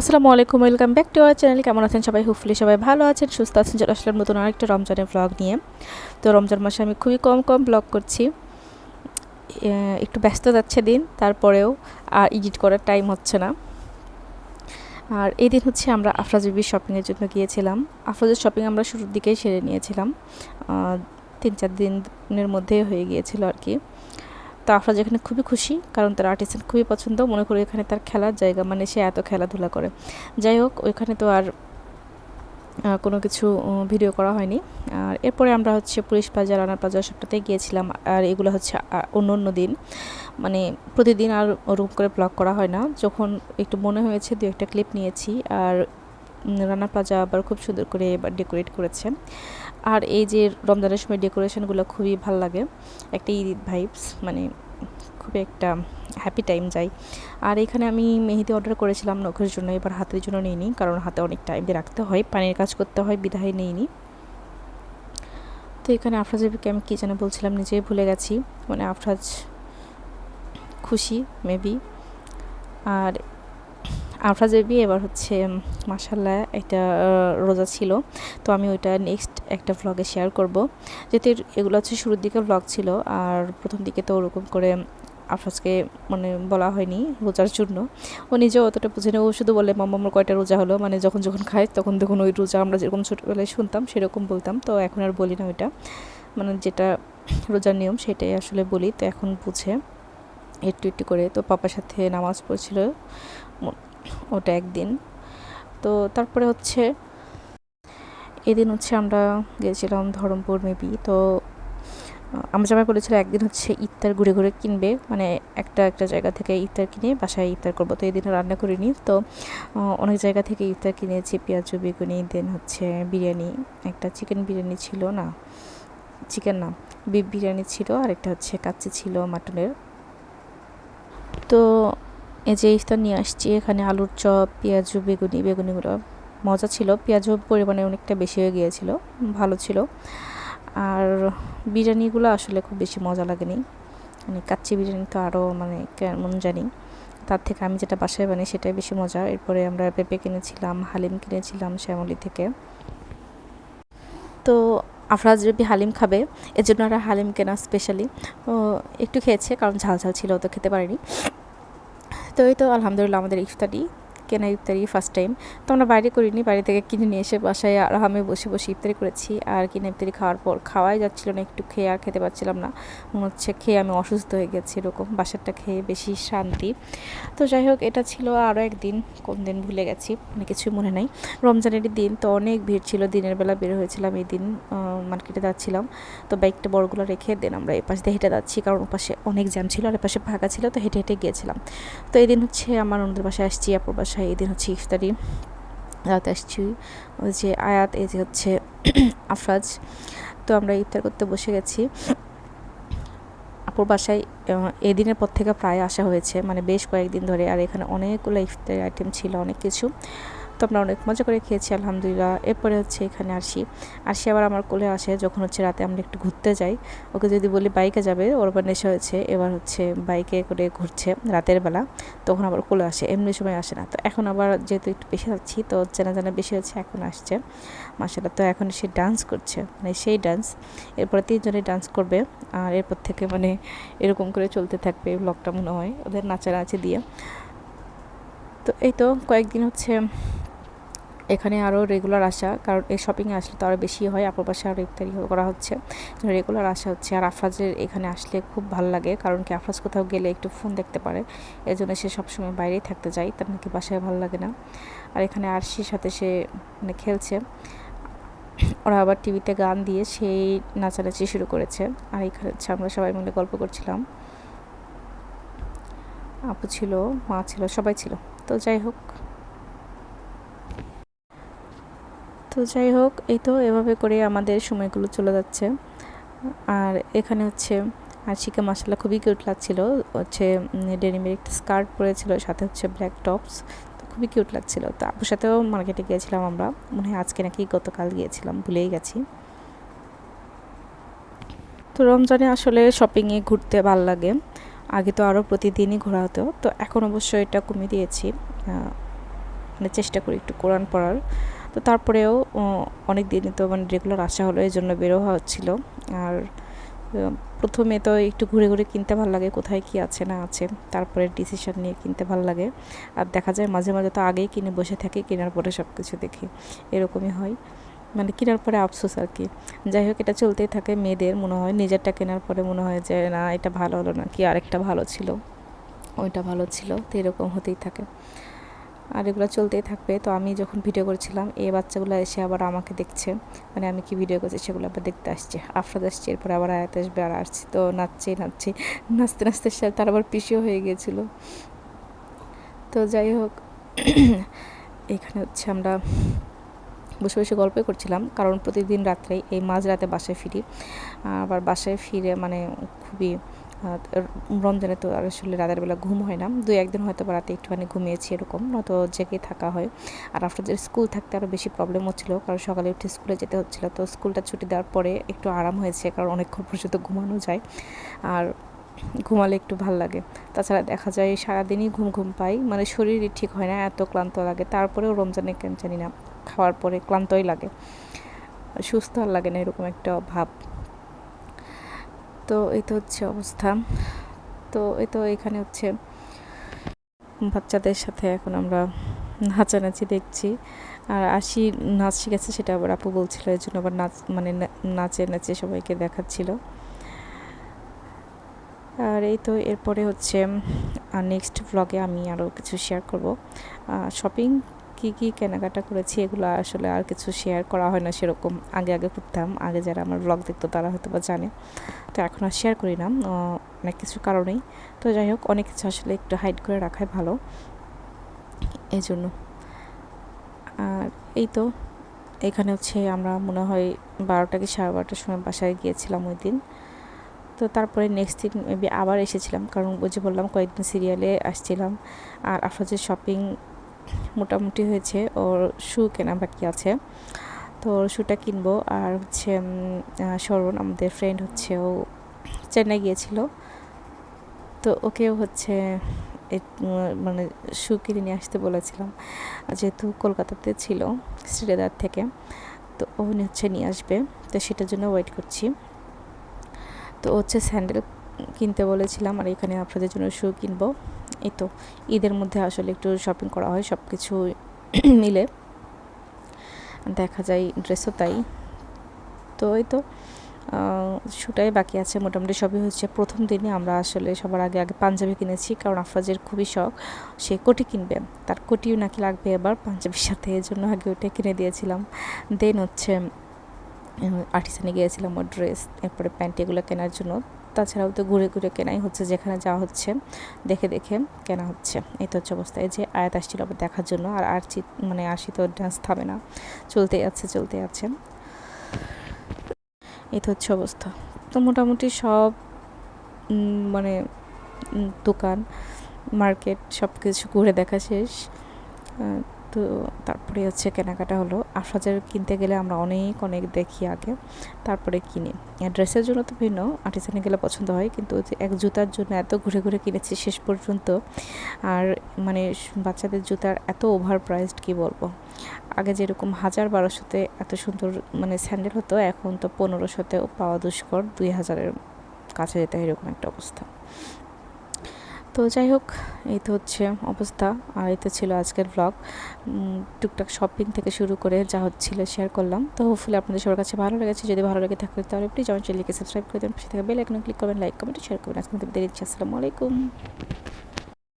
আসসালামু আলাইকুম, welcome back to our channel. কেমন আছেন সবাই? হোপফুলি সবাই ভালো আছেন, সুস্থ আছেন। চলে আসলাম নতুন আরেকটা রমজানের ব্লগ নিয়ে। তো রমজান মাসে আমি খুবই কম কম ব্লগ করছি। একটু ব্যস্ত যাচ্ছে দিন, তারপরেও আর এডিট করার টাইম হচ্ছে না। আর এই দিন হচ্ছে আমরা আফরাজবির শপিংয়ের জন্য গিয়েছিলাম। আফরাজের শপিং আমরা শুরুর দিকেই সেরে নিয়েছিলাম। তিন চার দিনের মধ্যে হয়ে গিয়েছিল আর কি। তো আফরাজ এখানে খুবই খুশি, কারণ তার আর্টিস্ট খুবই পছন্দ। মনে করি এখানে তার খেলার জায়গা মানে সে এত খেলাধুলা করে। যাই হোক, ওইখানে তো আর কোনো কিছু ভিডিও করা হয়নি। আর এরপরে আমরা হচ্ছে পুলিশ প্লাজা রানা প্লাজা সবটাতেই গিয়েছিলাম। আর এগুলো হচ্ছে অন্য অন্য দিন। মানে প্রতিদিন আর ওরকম করে ব্লগ করা হয় না। যখন একটু মনে হয়েছে, দু একটা ক্লিপ নিয়েছি। আর রানা প্লাজা আবার খুব সুন্দর করে এবার ডেকোরেট করেছে। আর এই যে রমজানের সময় ডেকোরেশনগুলো খুবই ভালো লাগে। একটা ঈদ ভাইবস মানে খুবই একটা হ্যাপি টাইম যাই। আর এখানে আমি মেহেদি অর্ডার করেছিলাম নখের জন্য, এবার হাতের জন্য নিইনি, কারণ হাতে অনেক টাইম দিয়ে রাখতে হয়, পানির কাজ করতে হয় বিধায় নিইনি। তো এখানে আফরাজকে আমি কী যেন বলছিলাম, নিজেই ভুলে গেছি। মানে আফরাজ খুশি মেবি আর আফরাজ বেবি এবার হচ্ছে মাসাল্লাহ একটা রোজা ছিল। তো আমি ওইটা নেক্সট একটা ভ্লগে শেয়ার করব। যেহেতু এগুলো হচ্ছে শুরুর দিকে ভ্লগ ছিল, আর প্রথম দিকে তো ওরকম করে আফরাজকে মানে বলা হয়নি রোজার জন্য। ও নিজেও অতটা বুঝে না, ও শুধু বলে, মাম্মা, আমার কয়টা রোজা হলো? মানে যখন যখন খায়, তখন দেখুন ওই রোজা আমরা যেরকম ছোটোবেলায় শুনতাম, সেরকম বলতাম। তো এখন আর বলি না ওইটা। মানে যেটা রোজার নিয়ম, সেটাই আসলে বলি। তো এখন বুঝে, একটু একটু করে। তো পাপার সাথে নামাজ পড়ছিল ওটা একদিন। তো তারপরে হচ্ছে এদিন হচ্ছে আমরা গেছিলাম ধরমপুর মেবি তো আমার জামাই বলেছিল একদিন হচ্ছে ইফতার ঘুরে ঘুরে কিনবে। মানে একটা একটা জায়গা থেকে ইফতার কিনে বাসায় ইফতার করব। তো এদিন দিনে রান্না করিনি। তো অনেক জায়গা থেকে ইফতার কিনেছি। পেঁয়াজু, বেগুনি দেন হচ্ছে বিরিয়ানি। একটা চিকেন বিরিয়ানি ছিল, না চিকেন না বিফ বিরিয়ানি ছিল। আর একটা হচ্ছে কাচ্চি ছিল মাটনের। তো এই যে ইফতার নিয়ে আসছি, এখানে আলুর চপ, পেঁয়াজু, বেগুনি, বেগুনিগুলো মজা ছিল। পেঁয়াজু পরিমাণে অনেকটা বেশি হয়ে গিয়েছিল, ভালো ছিল। আর বিরিয়ানিগুলো আসলে খুব বেশি মজা লাগেনি। মানে কাচ্চি বিরিয়ানি তো আরও মানে কেমন জানি। তার থেকে আমি যেটা বাসায় বানাই সেটাই বেশি মজা। এরপরে আমরা পেঁপে কিনেছিলাম, হালিম কিনেছিলাম শ্যামলি থেকে। তো আফরাজ রবি হালিম খাবে এর জন্য আর হালিম কেনা স্পেশালি একটু খেয়েছে, কারণ ঝাল ঝাল ছিল, তো খেতে পারিনি। তো এই তো আলহামদুলিল্লাহ আমাদের ইফতারি কেনা ইফতারি ফার্স্ট টাইম তো আমরা বাইরে করিনি, বাইরে থেকে কিনে নিয়ে এসে বাসায় আরামে বসে বসে ইফতারি করেছি। আর কিনে ইফতারি খাওয়ার পর খাওয়াই যাচ্ছিল না, একটু খেয়ে আর খেতে পারছিলাম না। মনে হচ্ছে খেয়ে আমি অসুস্থ হয়ে গেছি, এরকম বাসারটা খেয়ে বেশি শান্তি। তো যাই হোক, এটা ছিল আরও একদিন, কোন দিন ভুলে গেছি মানে কিছুই মনে নাই। রমজানের দিন তো অনেক ভিড় ছিল, দিনের বেলা বের হয়েছিলাম এই দিন মার্কেটে যাচ্ছিলাম। তো বাইকটা বড়গুলো রেখে দেন আমরা এপাশ দিয়ে হেঁটে যাচ্ছি, কারণ ওপাশে অনেক জ্যাম ছিল আর এপাশে ফাঁকা ছিল, তো হেঁটে হেঁটে গিয়েছিলাম। তো এই দিন হচ্ছে আমার অন্যদের বাসায় আসছি, আপুর বাসায়। এই দিন হচ্ছে ইফতারি। রাতে আসছি। ওই যে আয়াত, এই যে হচ্ছে আফরাজ। তো আমরা ইফতার করতে বসে গেছি। আপুর বাসায় এদিনের পর থেকে প্রায় আসা হয়েছে। মানে বেশ কয়েকদিন ধরে। আর এখানে অনেকগুলো ইফতারি আইটেম ছিল, অনেক কিছু। তো আমরা অনেক মজা করে খেয়েছি, আলহামদুলিল্লাহ। এরপরে হচ্ছে এখানে আসি। আসি আবার আমার কোলে আসে, যখন হচ্ছে রাতে আমরা একটু ঘুরতে যাই। ওকে যদি বলি বাইকে যাবে, ওর আবার নেশা হয়েছে, এবার হচ্ছে বাইকে করে ঘুরছে রাতের বেলা। তখন আবার কোলে আসে, এমনি সময় আসে না। তো এখন আবার যেহেতু একটু বেশি যাচ্ছি, তো চেনা জানা বেশি হচ্ছে, এখন আসছে। মাসাল্লাহ তো এখন সে ডান্স করছে মানে সেই ডান্স এরপরে তিনজনে ডান্স করবে, আর এরপর থেকে মানে এরকম করে চলতে থাকবে ব্লগটা মনে হয়, ওদের নাচানাচি দিয়ে। তো এই তো কয়েকদিন হচ্ছে এখানে আরও রেগুলার আসা, কারণ এই শপিংয়ে আসলে তো আরও বেশি হয় আপুর পাশে আরও ইফতারি করা হচ্ছে। রেগুলার আসা হচ্ছে। আর আফরাজের এখানে আসলে খুব ভালো লাগে, কারণ কি আফরাজ কোথাও গেলে একটু ফোন দেখতে পারে। এই জন্য সে সবসময় বাইরেই থাকতে যায় তার নাকি বাসায় ভালো লাগে না। আর এখানে আরশির সাথে সে মানে খেলছে। ওরা আবার টিভিতে গান দিয়ে সেই নাচানাচি শুরু করেছে। আর এখানে হচ্ছে আমরা সবাই মিলে গল্প করছিলাম। আপু ছিল, মা ছিল, সবাই ছিল। তো যাই হোক। তো যাই হোক, এই তো এভাবে করে আমাদের সময়গুলো চলে যাচ্ছে। আর এখানে হচ্ছে আশিকা মাসাল্লাহ খুবই কিউট লাগছিল। হচ্ছে ডেনিমের একটা স্কার্ট পরেছিল, সাথে হচ্ছে ব্ল্যাক টপস তো খুবই কিউট লাগছিল। তো আপুর সাথেও মার্কেটে গিয়েছিলাম আমরা। মনে হয় আজকে নাকি গতকাল গিয়েছিলাম, ভুলেই গেছি। তো রমজানে আসলে শপিংয়ে ঘুরতে ভালো লাগে। আগে তো আরও প্রতিদিনই ঘোরা হতো। তো এখন অবশ্য এটা কমিয়ে দিয়েছি। মানে চেষ্টা করি একটু কোরআন পড়ার। তো তারপরেও অনেক দিন তো মানে রেগুলার আসা হলো, এই জন্য বেরো হচ্ছিল। আর প্রথমে তো একটু ঘুরে ঘুরে কিনতে ভালো লাগে, কোথায় কি আছে না আছে, তারপরে ডিসিশন নিয়ে কিনতে ভালো লাগে। আর দেখা যায় মাঝে মাঝে তো আগেই কিনে বসে থাকি, কেনার পরে সব কিছু দেখি, এরকমই হয়। মানে কেনার পরে আফসোস আর কি। যাই হোক, এটা চলতেই থাকে, মেয়েদের মনে হয়, নিজেরটা কেনার পরে মনে হয় যে, না, এটা ভালো হলো না। কি আরেকটা ভালো ছিল, ওইটা ভালো ছিল, তো এরকম হতেই থাকে। আর এগুলো চলতেই থাকবে। তো আমি যখন ভিডিও করছিলাম, এই বাচ্চাগুলো এসে আবার আমাকে দেখছে। মানে আমি কি ভিডিও করছি সেগুলো আবার দেখতে আসছে। আফরাদ আসছে, এরপরে আবার আয়াত আসবে, আর আসছি তো নাচছে নাচছে, নাচতে নাচতে সে তার আবার পিসিও হয়ে গিয়েছিল। তো যাই হোক, এখানে হচ্ছে আমরা বসে বসে গল্পই করছিলাম। কারণ প্রতিদিন রাত্রেই এই মাঝ রাতে বাসায় ফিরি। আবার বাসায় ফিরে মানে খুবই রমজানে তো আর আসলে রাতের বেলা ঘুম হয় না। দুই, একদিন হয়তো বা রাতে একটুখানি ঘুমিয়েছি এরকম, নয়তো জেগে থাকা হয়। আর আফটার স্কুল থাকতে আরও বেশি প্রবলেম হচ্ছিল, কারণ সকালে উঠে স্কুলে যেতে হচ্ছিল। তো স্কুলটা ছুটি দেওয়ার পরে একটু আরাম হয়েছে, কারণ অনেকক্ষণ পর্যন্ত ঘুমানো যায়। আর ঘুমালে একটু ভালো লাগে। তাছাড়া দেখা যায় সারাদিনই ঘুম ঘুম পাই। মানে শরীরই ঠিক হয় না, এত ক্লান্ত লাগে। তারপরেও রমজানে কেন জানি না, খাওয়ার পরে ক্লান্তই লাগে। সুস্থ আর লাগে না, এরকম একটা ভাব। তো এই তো হচ্ছে অবস্থা। তো এই তো এখানে হচ্ছে বাচ্চাদের সাথে এখন আমরা নাচানাচি দেখছি। আর আশি নাচ শিখেছে সেটা আবার আপু বলছিল এই জন্য আবার নাচ মানে নাচে নাচে সবাইকে দেখাচ্ছিল। আর এই তো এরপরে হচ্ছে নেক্সট ব্লগে আমি আরও কিছু শেয়ার করব। শপিং কি কি কেনাকাটা করেছি এগুলো আসলে আর কিছু শেয়ার করা হয় না সেরকম। আগে আগে করতাম। আগে যারা আমার ব্লগ দেখতো তারা হয়তো বা জানে। তো এখন আর শেয়ার করি না। অনেক কিছু কারণেই। তো যাই হোক, অনেক কিছু আসলে একটু হাইড করে রাখাই ভালো। এই জন্য আর এই তো। এখানে হচ্ছে আমরা মনে হয় বারোটা কি সাড়ে বারোটার সময় বাসায় গিয়েছিলাম ওই দিন। তো তারপরে নেক্সট দিন মেবি আবার এসেছিলাম। কারণ বুঝে বললাম কয়েকদিন সিরিয়ালে আসছিলাম। আর আফরোজের শপিং মোটামুটি হয়েছে। ওর শু কেনা বাকি আছে। তো শুটা কিনবো। আর হচ্ছে শরণ আমাদের ফ্রেন্ড হচ্ছে, ও চেন্নাই গিয়েছিল। তো ওকেও হচ্ছে মানে শু কিনে নিয়ে আসতে বলেছিলাম। যেহেতু কলকাতাতে ছিল শ্রীলেদার থেকে, তো ও হচ্ছে নিয়ে আসবে। তো সেটার জন্য ওয়েট করছি। তো হচ্ছে স্যান্ডেল কিনতে বলেছিলাম। আর এখানে আপনাদের জন্য শু কিনবো। এই তো, ঈদের মধ্যে আসলে একটু শপিং করা হয় সব কিছু মিলে। দেখা যায় ড্রেসও তাই। তো এই তো শুটাই বাকি আছে মোটামুটি, সবই হচ্ছে প্রথম দিনে আমরা আসলে সবার আগে আগে পাঞ্জাবি কিনেছি, কারণ আফরাজের খুবই শখ। সে কোটি কিনবে, তার কোটিও নাকি লাগবে এবার পাঞ্জাবির সাথে, এই জন্য আগে ওইটা কিনে দিয়েছিলাম। দেন হচ্ছে আর্টিসানে গিয়েছিলাম ওর ড্রেস এরপরে প্যান্ট এগুলো কেনার জন্য। তাছাড়াও তো ঘুরে ঘুরে কেনাই হচ্ছে, যেখানে যাওয়া হচ্ছে, দেখে দেখে কেনা হচ্ছে। এই তো হচ্ছে অবস্থা। এই যে আয়াত আসছিল আবার দেখার জন্য, আর আর মানে আসি তো ডান্স থামে না। চলতে যাচ্ছে চলতে যাচ্ছে এই তো হচ্ছে অবস্থা। তো মোটামুটি সব মানে দোকান, মার্কেট সব কিছু ঘুরে দেখা শেষ। তো তারপরে হচ্ছে কেনাকাটা হলো। আফরাজের কিনতে গেলে আমরা অনেক অনেক দেখি আগে, তারপরে কিনি। ড্রেসের জন্য তো ভিন্ন আর্টিসানে গেলে পছন্দ হয়, কিন্তু এক জুতার জন্য এত ঘুরে ঘুরে কিনেছি শেষ পর্যন্ত, আর মানে বাচ্চাদের জুতার এত ওভার প্রাইসড কী বলব? আগে যেরকম হাজার বারোশোতে এত সুন্দর মানে স্যান্ডেল হতো, এখন তো পনেরোশোতেও পাওয়া দুষ্কর, দুই হাজারের কাছে যেতে এরকম একটা অবস্থা। তো যাই হোক, এই তো হচ্ছে অবস্থা আর এই তো ছিল আজকের ব্লগ টুকটাক শপিং থেকে শুরু করে যা হচ্ছিল শেয়ার করলাম। তো হোপফুলি আপনাদের সবার কাছে ভালো লেগেছে। যদি ভালো লেগে থাকে তাহলে প্লিজ আমার চ্যানেলকে সাবস্ক্রাইব করে দেন পাশে থেকে বেল আইকনে ক্লিক করবেন লাইক কমেন্ট শেয়ার করবেন। আজকে দেরি আসসালামু আলাইকুম।